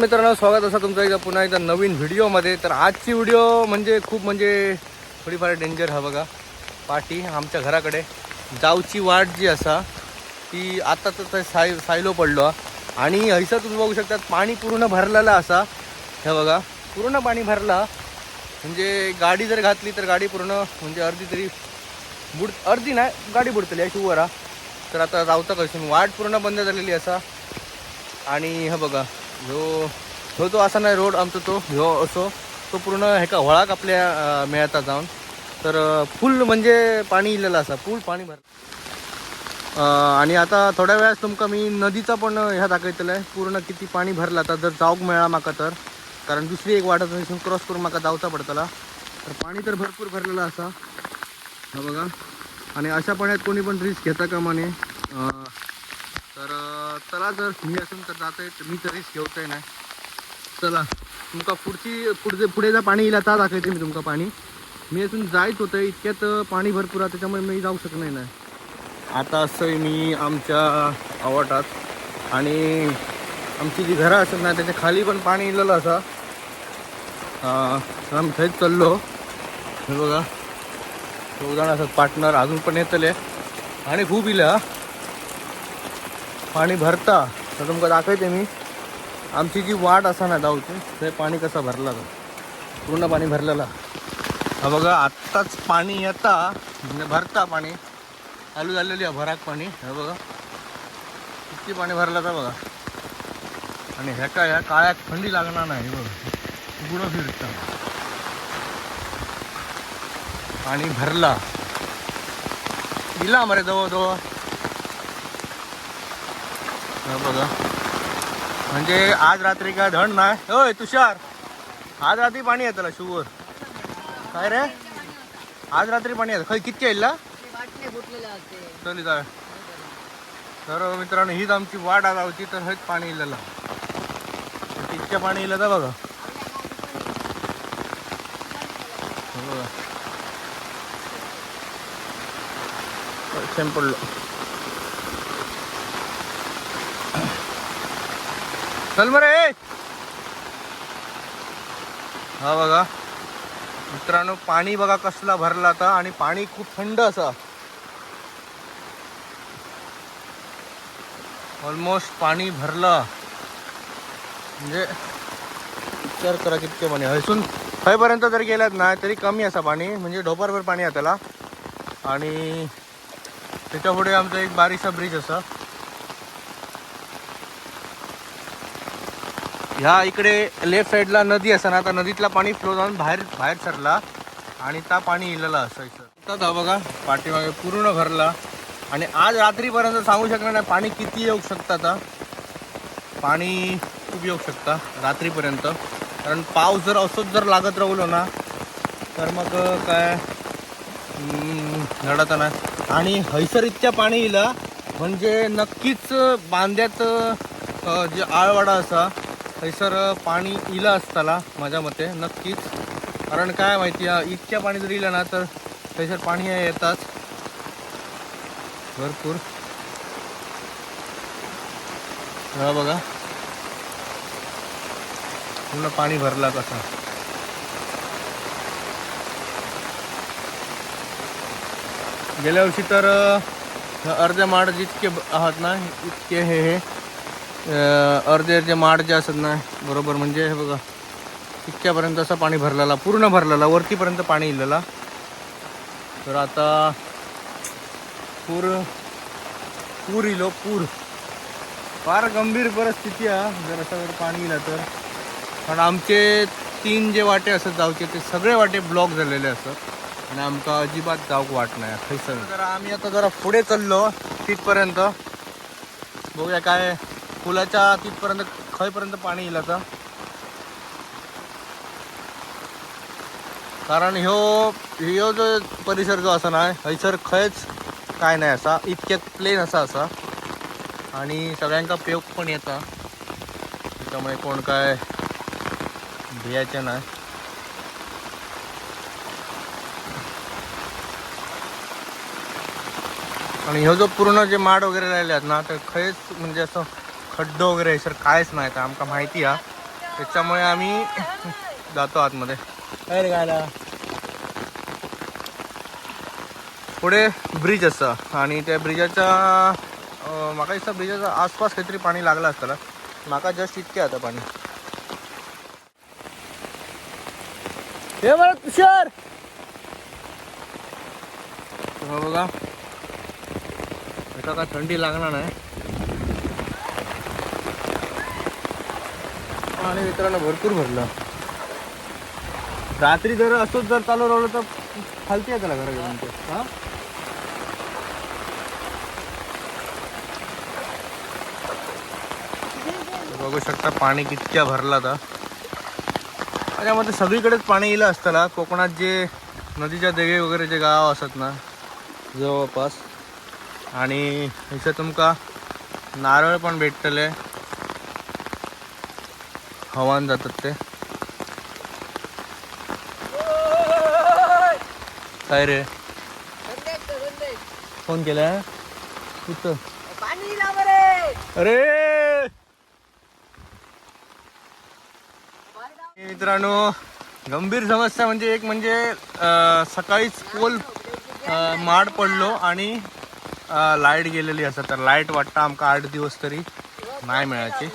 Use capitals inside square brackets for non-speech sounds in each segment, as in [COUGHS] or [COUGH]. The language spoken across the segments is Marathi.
मित्रांनो स्वागत असा तुमचं एकदा पुन्हा एकदा नवीन व्हिडिओमध्ये. तर आजची व्हिडिओ म्हणजे खूप म्हणजे थोडीफार डेंजर हा बघा. पाठी आमच्या घराकडे. जावची वाट जी असा ती आता तर साय सायलो पडलो. आणि हैसा तुम्ही बघू शकतात पाणी पूर्ण भरलेलं असा. हे बघा पूर्ण पाणी भरला. म्हणजे गाडी जर घातली तर गाडी पूर्ण म्हणजे अर्धी तरी बुड अर्धी नाही गाडी बुडतली अशी वर तर आता जावता कशी वाट पूर्ण बंद झालेली असा. आणि हे बघा ह्यो ह्यो तो असा नाही रोड आमचा तो ह्यो असो तो पूर्ण हेका व्हळाक आपल्या मेळता जाऊन. तर फुल म्हणजे पाणी इलेलं असा फुल पाणी भर आणि आता थोड्या वेळात तुमका मी नदीचा पण ह्या दाखयतलं आहे पूर्ण किती पाणी भरला आता जर जाऊक मेळा माका तर. कारण दुसरी एक वाटत क्रॉस करून माका जावचा पडतला. तर पाणी तर भरपूर भरलेलं असा. हा बघा. आणि अशा पाण्यात कोणी पण रिस्क घेता कामा नये. तर चला जर मी असून तर जात आहे मी तरीच घेवतोय नाही चला. तुमका पुढची पुढचे पुढे जर पाणी येईल आता दाखवते मी तुमका पाणी. मी असून जायच होतं इतक्यात पाणी भरपूर आहे त्याच्यामुळे मी जाऊ शकणार नाही आता असं मी आमच्या आवाटात. आणि आमची जी घरं असत ना त्याच्याखाली पण पाणी इलेलं असा. तर आम्ही थंयच चाललो. हे बघा. दोघ जण असं पार्टनर अजून पण येतले. आणि खूप इलं पाणी भरता. तर तुमका दाखवते मी. आमची जी वाट असा ना जाऊची ते पाणी कसं भरला तो. पूर्ण पाणी भरलेला. हा बघा आत्ताच पाणी येता म्हणजे भरता पाणी. चालू झालेली आहे भराक पाणी हे बघा. किती पाणी भरलं तर बघा. आणि ह्याका ह्या काळ्यात थंडी लागणार नाही बघा. गुडं फिरता. पाणी भरला. दिला मरे जवळजवळ. बघा. म्हणजे आज रात्री काय धड नाही. होय तुषार. आज रात्री पाणी येतला शुगर काय रे? आज रात्री पाणी येतं. खरं किती येईल ना चली जाय तर मित्रांनो हीच आमची वाट आला होती तर हेच पाणी इलेलं. इतक्या पाणी इलं तर बघा. बघा पडलो. चल बरे हा बघा. मित्रांनो पाणी बघा कसला भरला आता आणि पाणी खूप थंड असा. ऑलमोस्ट पाणी भरलं. म्हणजे विचार करा कितके पाणी हयसून हयपर्यंत जर गेल्यात ना तरी कमी असा पाणी. म्हणजे ढोपरभर पाणी आहे त्याला. आणि त्याच्या पुढे आमचा एक बारीकसा ब्रिज असा. ह्या इकडे लेफ्ट साईडला नदी असा ना आता नदीतला पाणी फ्लो जाऊन बाहेर बाहेर सरला आणि त्या पाणी इलेला असायचं. आता हा बघा पाठीमागे पूर्ण भरला. आणि आज रात्रीपर्यंत सांगू शकणार नाही पाणी किती येऊ शकतं आता. पाणी खूप येऊ शकता रात्रीपर्यंत. कारण पाऊस जर असंच जर लागत राहिलो ना तर मग काय? घडत नाही. आणि हैसर इतक्या पाणी इला म्हणजे नक्कीच बांध्यात जे आळवाडा असा थंयसर पाणी इलं असताला माझ्या मते नक्कीच. कारण काय माहिती आहे, इतक्या पाणी जर इलं ना तर थंयसर पाणी येतात भरपूर. हा बघा. पूर्ण पाणी भरला कसा. गेल्या वर्षी तर अर्ध्या माड जितके आहात ना इतके हे हे. अर्धे अर्धे माड जे असत ना बरोबर. म्हणजे हे बघा इतक्यापर्यंत असं पाणी भरलेला पूर्ण भरलेला वरतीपर्यंत पाणी इलेला. तर आता पूर पूर इलो पूर. फार गंभीर परिस्थिती आहे जर असं जर पाणी इलं तर. कारण आमचे तीन जे वाटे असत जावचे ते सगळे वाटे ब्लॉक झालेले असत आणि आमका अजिबात जाऊक वाट नाही थंयसर जरा आम्ही आता जरा पुढे चाललो तिथपर्यंत. बघूया काय पुलाच्या तिथपर्यंत खयपर्यंत पाणी येईल आता. कारण ह्यो ह्यो जो परिसर जो असा ना हयसर खंयच काय नाही असा इतक्यात प्लेन असा असा. आणि सगळ्यांका पेव पण येता. त्याच्यामुळे कोण काय भियाचे नाही. आणि ह्यो जो पूर्ण जे माड वगैरे राहिले आहेत ना तर खंयच म्हणजे असं खड्डो वगैरे सर कायच नाही तर आमका माहिती आहे. त्याच्यामुळे आम्ही जातो आतमध्ये. काय रे गायला. पुढे ब्रिज असा आणि त्या ब्रिजाच्या अं, म्हाका दिसता ब्रिजाच्या आसपास काहीतरी पाणी लागलं असताना म्हाका जस्ट इतके आता पाणी. हे बघ तुषार! हा बघा. एका का थंडी लागणार नाही. आणि मित्रांनो भरपूर भरलं. रात्री जर असंच जर चालू राहिलं तर खालती आहे त्याला घेऊन ते. हा? बघू शकता पाणी कितक्या भरला आता. त्याच्यामध्ये सगळीकडेच पाणी येलं असताना कोकणात जे नदीच्या देगे वगैरे जे गाव असतात ना जवळपास. आणि इथं तुमका नारळ पण भेटतले. हवान जातात ते. काय रे? फोन केला? कुठं? पाणी अरे! मित्रांनो गंभीर समस्या म्हणजे एक म्हणजे सकाळीच पोल माड पडलो आणि लाइट गेलेली असं. तर लाइट वाटतं आमका आठ दिवस तरी. नाही मिळायची.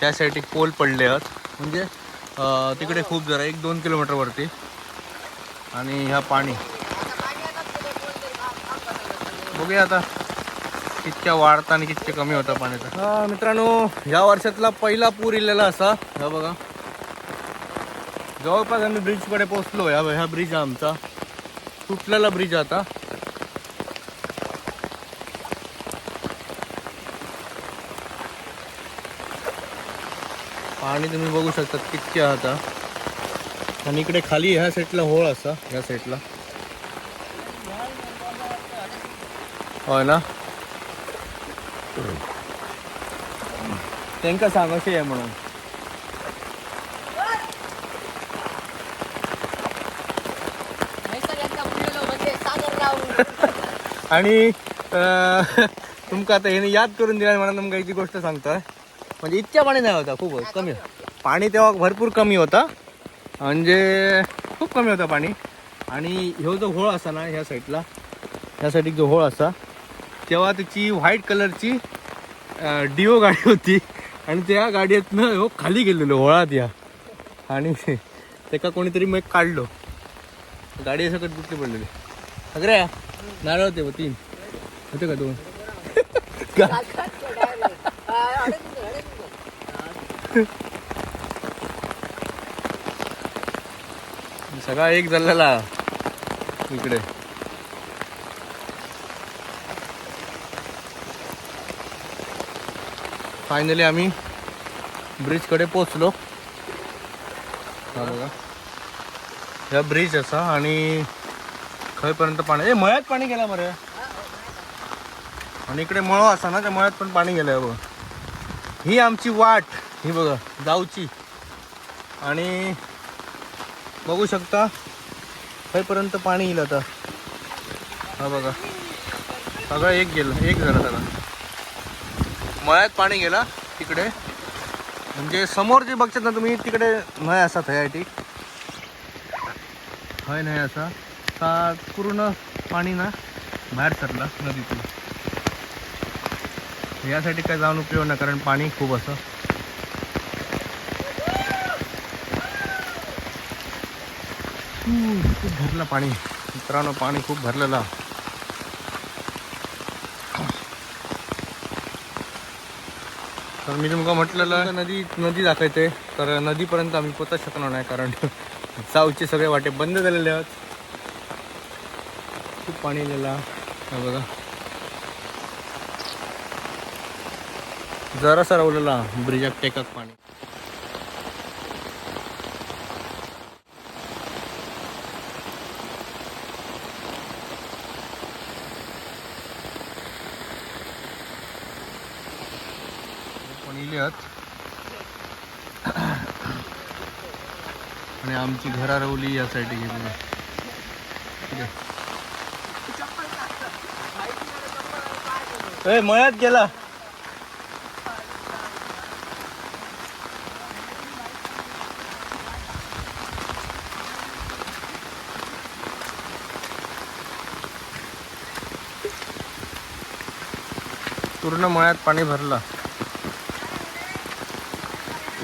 त्यासाठी पोल पडले आहेत. म्हणजे तिकडे खूप जरा एक दोन किलोमीटरवरती आणि ह्या पाणी. बघूया आता कितक्या वाढता आणि कितक्या कमी होता पाण्याचा. हा मित्रांनो ह्या वर्षातला पहिला पूर इलेला असा. हा बघा. जवळपास आम्ही ब्रिजकडे पोचलो ह्या ह्या ब्रिज आमचा. तुटलेला ब्रिज आता. पाणी तुम्ही बघू शकता किती आता. आणि इकडे खाली ह्या सेटला होळ असा ह्या सेटला होय ना? त्यांका सांग अशी आहे म्हणून. आणि [LAUGHS] तुमका आता हे याद करून दिला म्हणून तुमका एक गोष्ट सांगतोय. म्हणजे इतक्या पाणी नाही होता खूप कमी पाणी तेव्हा भरपूर कमी होता. म्हणजे खूप कमी होता पाणी. आणि ह्यो जो होळ असा ना ह्या साईडला ह्या साईडीक जो होळ असा तेव्हा त्याची व्हाईट कलरची डिओ गाडी होती. आणि त्या गाडीतनं हो खाली गेलेलो होळात या. आणि त्याका कोणीतरी मग काढलो. गाडी सकट कुठली पडलेली. सगळ्या नारळ होते व तीन. होते का दोन? सगळा एक झालेला इकडे. फायनली आम्ही ब्रिजकडे पोचलो हा बघा. ह्या ब्रिज असा आणि खयपर्यंत पाणी ए मळ्यात पाणी गेला मरे आणि इकडे मळो असा ना त्या मळ्यात पण पाणी गेलंय बघ. ही आमची वाट ही बघा जाऊची. आणि बघू शकता. खयपर्यंत पाणी येईल आता. हा बघा. सगळं एक गेलं एक झालं सगळं. मळ्यात पाणी गेला तिकडे. म्हणजे समोर जे बघतात ना तुम्ही तिकडे नाही असा थयाटी हय नाही असा. का पूर्ण पाणी ना बाहेर सरला नदीतून. यासाठी काय जाऊन उपयोग नाही कारण पाणी खूप असं. खूप भरलं पाणी. मित्रांनो पाणी खूप भरलेलं. तर मी तुमका म्हटलेलं नदी नदी दाखवते. तर नदीपर्यंत आम्ही पोचत शकणार नाही कारण [LAUGHS] जाऊचे सगळे वाटे बंद झालेले आहेत. खूप पाणी गेला बघा. जरासा रावलेला ब्रिजात टेकात पाणी. आहेत आणि आमची घरा रवली यासाठी घेतली ए मळ्यात गेला. पूर्ण मळ्यात पाणी भरलं.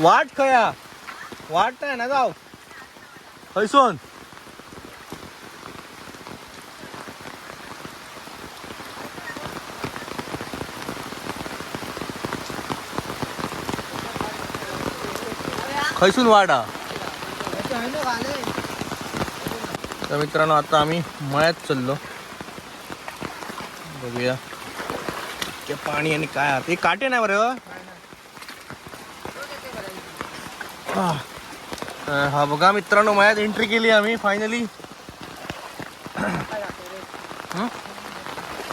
वाट खया. वाट नाही ना जाऊ. खैसून खैसून वाडा. तर मित्रांनो आता आम्ही मळ्यात चाललो. बघूया. ते पाणी आणि काय आहात हे काटे नाही बरं हो आह. तर हा बघा मित्रांनो मयात एंट्री केली आम्ही फायनली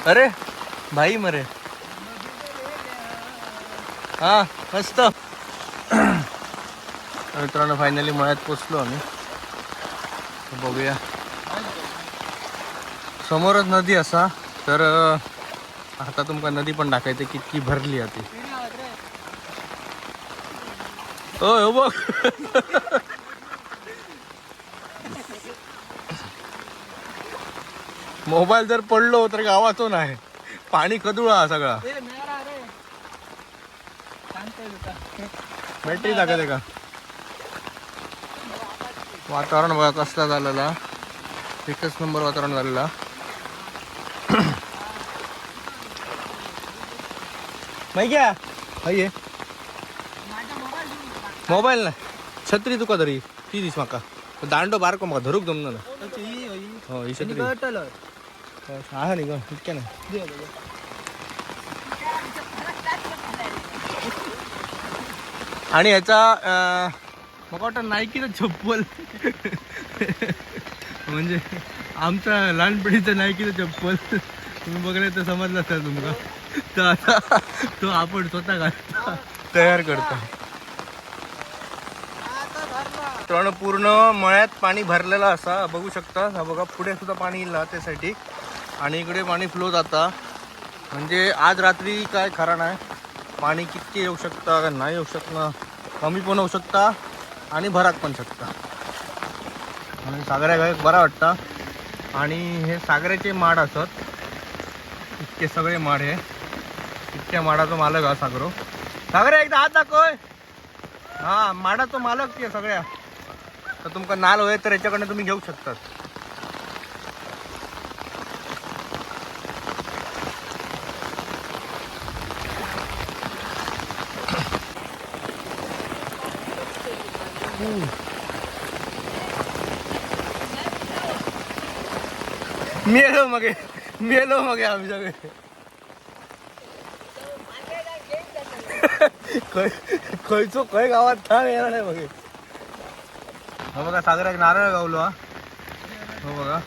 अरे भाई मरे. हा मस्त. मित्रांनो फायनली मळ्यात पोचलो आम्ही. बघूया. समोरच नदी असा तर आता तुमका नदी पण दाखवायची कितकी भरली आहे ती. हो हो बघ मोबाईल जर पडलो तर गावातो नाही पाणी कदुळा हा सगळा. बॅटरी दाखवते का? वातावरण बघा कसला झालेला. एकच नंबर वातावरण झालेला. [COUGHS] माहिती हाय मोबाईल ना छत्री तुका तरी. ती दिस माका. दांडो बारको म्हाका धरूक जमना ना. हो ही छत्री. आहे नी ग इतक्या ना आणि ह्याचा अं, मला वाटतं नायकीचं चप्पल. म्हणजे आमचा लहानपणीचं नायकीचं चप्पल. तुम्ही बघले तर समजलं असेल तुमका. तर आता तो आपण स्वतः घालता. तयार करतो. मित्रांनो पूर्ण मळ्यात पाणी भरलेलं असा. बघू शकता हा बघा पुढे सुद्धा पाणी येईल त्यासाठी आणि इकडे पाणी फ्लो जाता. म्हणजे आज रात्री काय खरा नाही. पाणी कितके येऊ शकता का नाही येऊ शकणार कमी पण होऊ शकता आणि भराक पण शकता. आणि सागऱ्या गायक बरा वाटता. आणि हे सागऱ्याचे माड असत. इतके सगळे माड हे. इतक्या माडाचा मालक हा सागरो. सागरे एकदा हात दाखव. हा माडाचा मालक ते सगळ्या. तर तुमका नाल होय तर याच्याकडनं तुम्ही घेऊ शकतात मेलो मगे मेलो मगे आम्ही सगळे. खंयचो खयचो खय गावात थांब येणार नाही मगे. हो बघा सागराक नारळ गावलो हा. हो बघा.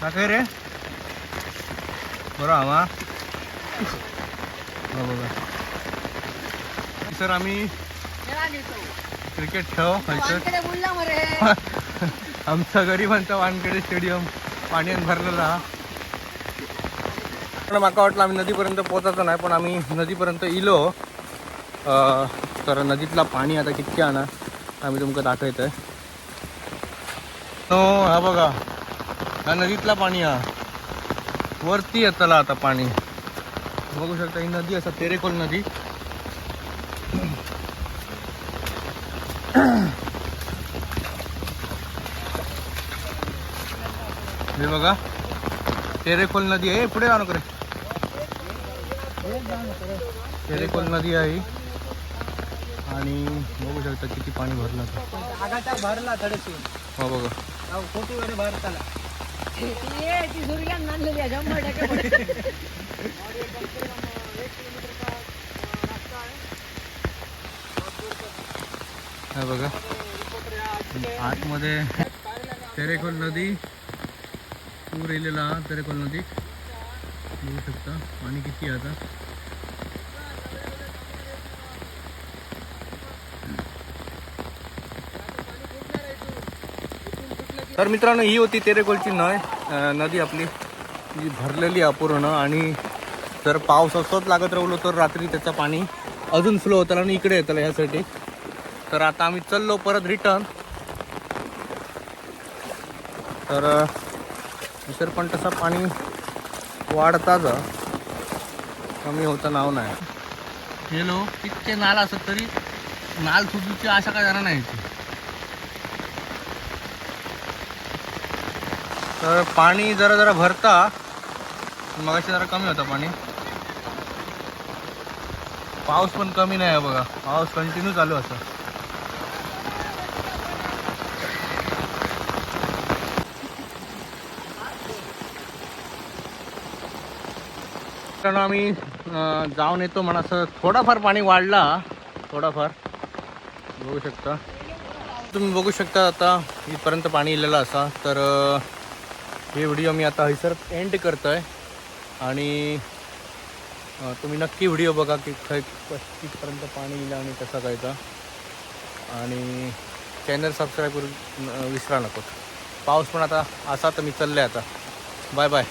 साखर रे बरं आम्हा हो बघा. सर आम्ही क्रिकेट खेळ खायचं. [LAUGHS] आमचा गरिबांचा वानखेडे स्टेडियम पाण्यात भरलेला हा. पण माका वाटलं आम्ही नदीपर्यंत पोहोचायचं नाही पण आम्ही नदीपर्यंत इलो. तर नदीतला पाणी आता कितक्या आणा आम्ही तुमका आहे तो हा बघा. हा नदीतला पाणी हा. वरती येतला आता पाणी. बघू शकता ही नदी असा तेरेकोल नदी. हे बघा. तेरेकोल नदी आहे. पुढे आणू करे तेरेकोल नदी आहे. ही. आणि बघू शकता किती पाणी भरलं भरला हो बघा. खोटी वर भरताला ती सूर्यान मानलेली आहे शंभर टक्के. हे बघा. आतमध्ये तेरेकोल नदी पूर येलेला हा तेरेकोल नदी. बघू शकता. पाणी किती आहे आता? तर मित्रांनो ही होती तेरेकोलची नय नदी आपली जी भरलेली अपूर्ण. आणि जर पाऊस असतोच लागत राहिलो तर रात्री त्याचं पाणी अजून फ्लो होतं आणि इकडे येतं ह्यासाठी. तर आता आम्ही चाललो परत रिटर्न तर इतर पण तसा पाणी वाढता कमी होतं नाव नाही. गेलो तितके नाल असत तरी नाल सुजूची आशा काय जाणार नाही तर पाणी जरा जरा भरता. मगाशी जरा कमी होता पाणी. पाऊस पण कमी नाही आहे बघा. पाऊस कंटिन्यू चालू असं. कारण आम्ही जाऊन येतो म्हणा. असं थोडाफार पाणी वाढला. थोडाफार. बघू शकता. तुम्ही बघू शकता आता इथपर्यंत पाणी इलेलं असा. तर हे व्हिडिओ मी आता हैसर एंड करतो आहे आणि तुम्ही नक्की व्हिडिओ बघा की खै कितपर्यंत पाणी येईल आणि कसा जायचा आणि चॅनल सबस्क्राईब करून विसरा नको पाऊस पण आता असा तर मी चाललं आहे आता. Bye bye